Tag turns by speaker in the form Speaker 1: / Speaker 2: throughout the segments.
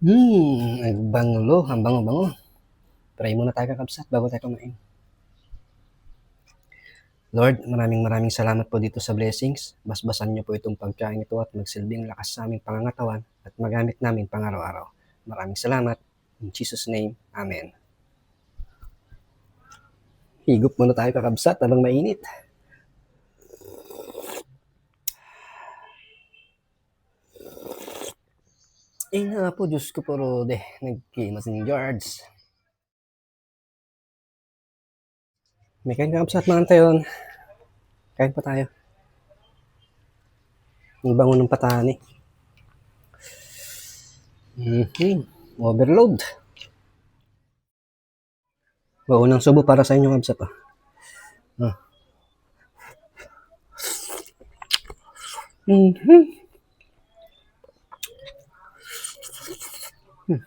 Speaker 1: Hmm, ang bango, ang bango-bango. Try muna tayo kakabsat bago tayo kumain. Lord, maraming maraming salamat po dito sa blessings. Basbasan niyo po itong pagkain ito at magsilbing lakas sa aming pangangatawan at magamit namin pang araw-araw. Maraming salamat. In Jesus' name, Amen. Higop muna tayo kakabsat habang mainit. Eh nga po, Diyos ko po, Rode. Nagkimas ng George. May kain kakabsat mga tayon. Kain pa tayo. Ang bango ng patani. Mhm. Overload. Maunang subo para sa inyo, kabsat. Ah. Ah. Mhm. Hmm. Hmm.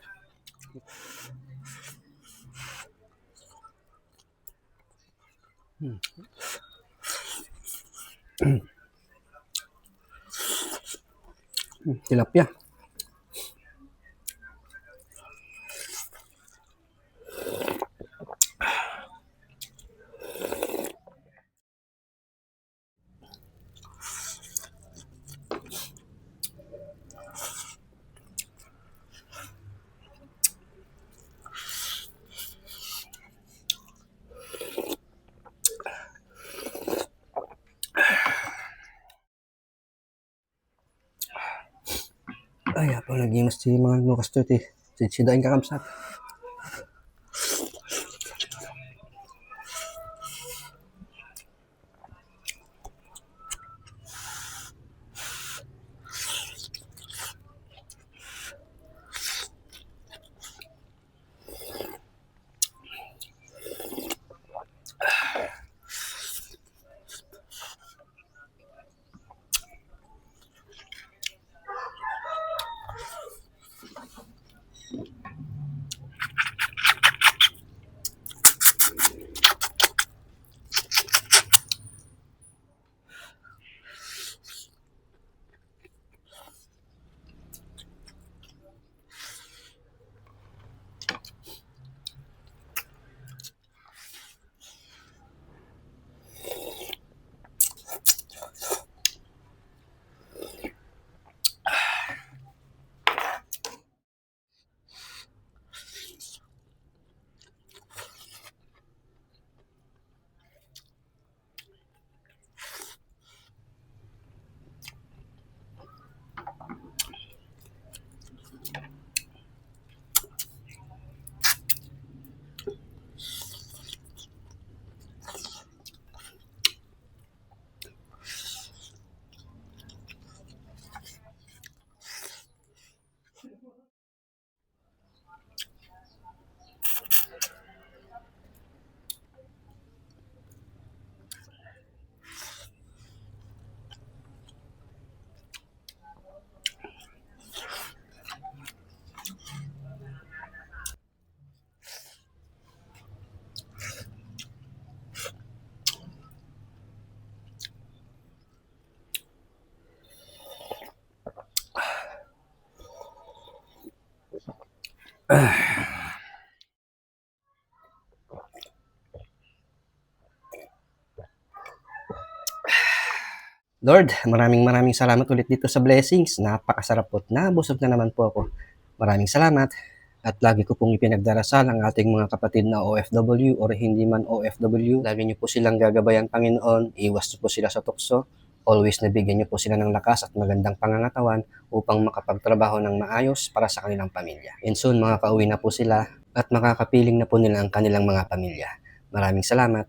Speaker 1: Hmm, Tilapia. Ay, apa lagi mesti nukas to ti. Sidain kakabsat. Lord, maraming maraming salamat ulit dito sa blessings. Napakasarap po at nabusog na naman po ako. Maraming salamat. At lagi ko pong ipinagdarasal ang ating mga kapatid na OFW or hindi man OFW. Lagi niyo po silang gagabayan, Panginoon. Iwas po sila sa tukso. Always nabigyan niyo po sila ng lakas at magandang pangangatawan upang makapagtrabaho ng maayos para sa kanilang pamilya. And soon, makakauwi na po sila at makakapiling na po nila ang kanilang mga pamilya. Maraming salamat.